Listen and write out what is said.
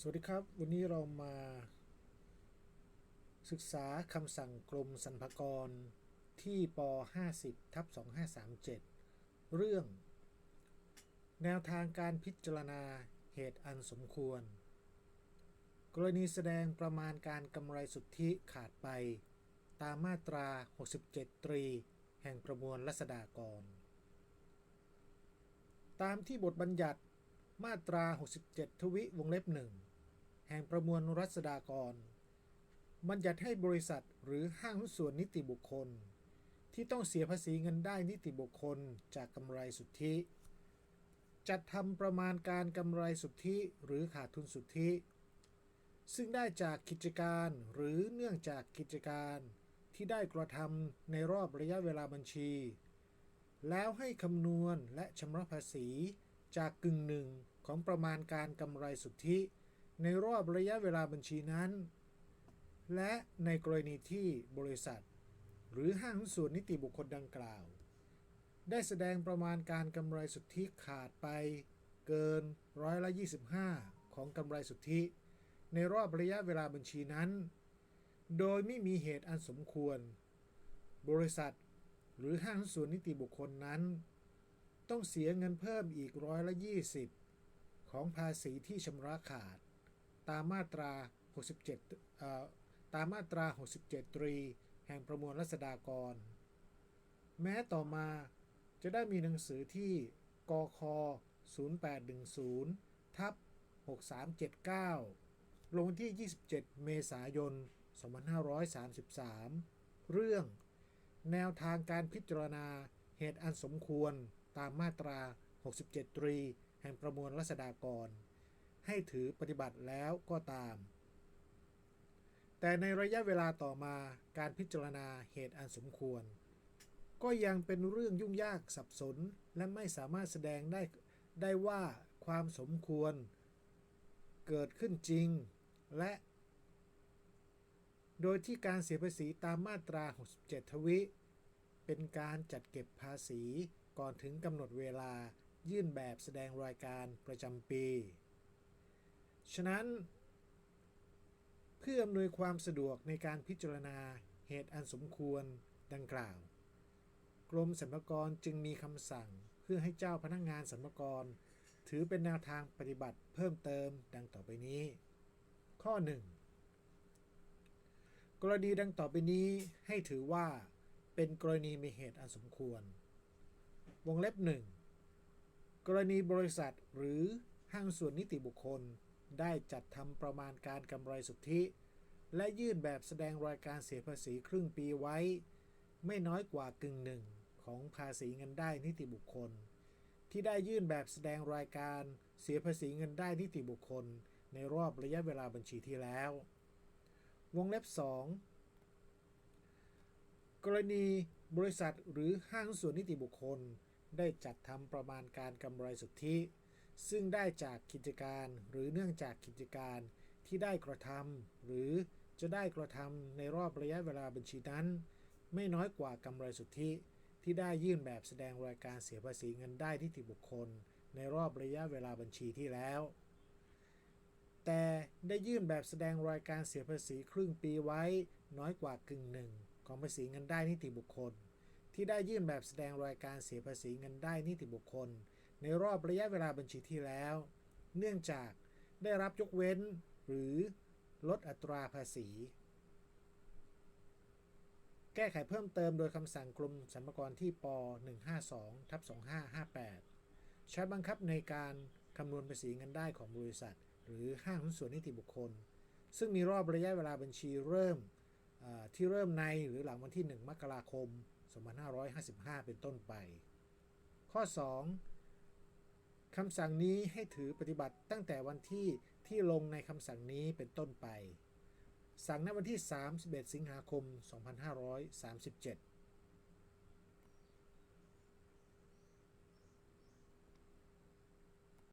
สวัสดีครับ วันนี้เรามา ศึกษาคำสั่งกรมสรรพากรที่ป 50ทับ2537 เรื่อง แนวทางการพิจารณาเหตุอันสมควร กรณีแสดงประมาณการกำไรสุทธิขาดไป ตามมาตรา 67 ตรี แห่งประมวลรัษฎากร ตามที่บทบัญญัติ มาตรา 67 ทวิวงเล็บหนึ่งแห่งประมวลรัษฎากร บัญญัติให้บริษัทหรือห้างหุ้นส่วนนิติบุคคล ที่ต้องเสียภาษีเงินได้นิติบุคคลจากกำไรสุทธิ จัดทำประมาณการกำไรสุทธิหรือขาดทุนสุทธิ ซึ่งได้จากกิจการหรือเนื่องจากกิจการที่ได้กระทำในรอบระยะเวลาบัญชี แล้วให้คำนวณและชำระภาษี จากกึ่งหนึ่งของประมาณการกำไรสุทธิ ในรอบระยะเวลาบัญชีนั้น และในกรณีที่บริษัท หรือห้างหุ้นส่วนนิติบุคคลดังกล่าว ได้แสดงประมาณการกำไรสุทธิขาดไปเกินร้อยละ25 ของกำไรสุทธิ ในรอบระยะเวลาบัญชีนั้น โดยไม่มีเหตุอันสมควร บริษัท หรือห้างหุ้นส่วนนิติบุคคลนั้น ต้องเสียเงินเพิ่มอีกร้อยละ 20 ของภาษีที่ชำระขาด ตามมาตรา 67เอ่อตามมาตรา 67 ตรี แห่งประมวลรัษฎากร แม้ต่อมาจะได้มีหนังสือที่กค 0810 ทับ 6379 ลงที่ 27 เมษายน 2533 เรื่อง แนวทางการพิจารณาเหตุอันสมควร ตามมาตรา 67 ตรี แห่งประมวลรัษฎากร ให้ถือปฏิบัติแล้วก็ตาม แต่ในระยะเวลาต่อมาการพิจารณาเหตุอันสมควร ก็ยังเป็นเรื่องยุ่งยากสับสนและไม่สามารถแสดงได้ได้ว่าความสมควร เกิดขึ้นจริง และ โดยที่การเสียภาษีตามมาตรา 67 ทวิ เป็นการจัดเก็บภาษี ก่อนถึงกำหนดเวลายื่นแบบแสดงรายการประจำปี ฉะนั้น เพื่ออำนวยความสะดวกในการพิจารณาเหตุอันสมควรดังกล่าว กรมสรรพากรจึงมีคำสั่งเพื่อให้เจ้าพนักงงานสรรพากร ถือเป็นแนวทางปฏิบัติเพิ่มเติมดังต่อไปนี้ ข้อ 1 กรณีดังต่อไปนี้ให้ถือว่าเป็นกรณีมีเหตุอันสมควร วงเล็บหนึ่งกรณีบริษัทหรือห้างส่วนนิติบุคคล ได้จัดทำประมาณการกำไรสุทธิ และยื่นแบบแสดงรายการเสียภาษีครึ่งปีไว้ ไม่น้อยกว่ากึ่งหนึ่งของภาษีเงินได้นิติบุคคล ที่ได้ยื่นแบบแสดงรายการเสียภาษีเงินได้นิติบุคคล ในรอบระยะเวลาบัญชีที่แล้ว วงเล็บ 2 กรณีบริษัทหรือห้างส่วนนิติบุคคล ได้จัดทำประมาณการกำไรสุทธิ ซึ่งได้จากกิจการหรือเนื่องจากกิจการที่ได้กระทำหรือจะได้กระทำในรอบระยะเวลาบัญชีนั้น ไม่น้อยกว่ากำไรสุทธิ ที่ได้ยื่นแบบแสดงรายการเสียภาษีเงินได้นิติบุคคล ในรอบระยะเวลาบัญชีที่แล้ว แต่ได้ยื่นแบบแสดงรายการเสียภาษีครึ่งปีไว้ น้อยกว่ากึ่งหนึ่งของภาษีเงินได้นิติบุคคล ที่ได้ยื่นแบบแสดงรายการเสียภาษีเงินได้นิติบุคคล ในรอบระยะเวลาบัญชีที่แล้ว เนื่องจากได้รับยกเว้น หรือลดอัตราภาษี แก้ไขเพิ่มเติมโดยคำสั่งกรมสรรพากรที่ป 152ทับ2558 ใช้บังคับในการคำนวณภาษีเงินได้ของบริษัท หรือห้างหุ้นส่วนนิติบุคคล ซึ่งมีรอบระยะเวลาบัญชีเริ่มที่เริ่มในหรือหลังวันที่ 1 มกราคม 2555 เป็นต้นไป ข้อ 2 คำสั่งนี้ให้ถือปฏิบัติตั้งแต่วันที่ที่ลงในคำสั่งนี้เป็นต้นไป สั่งณวันที่ 31 สิงหาคม 2537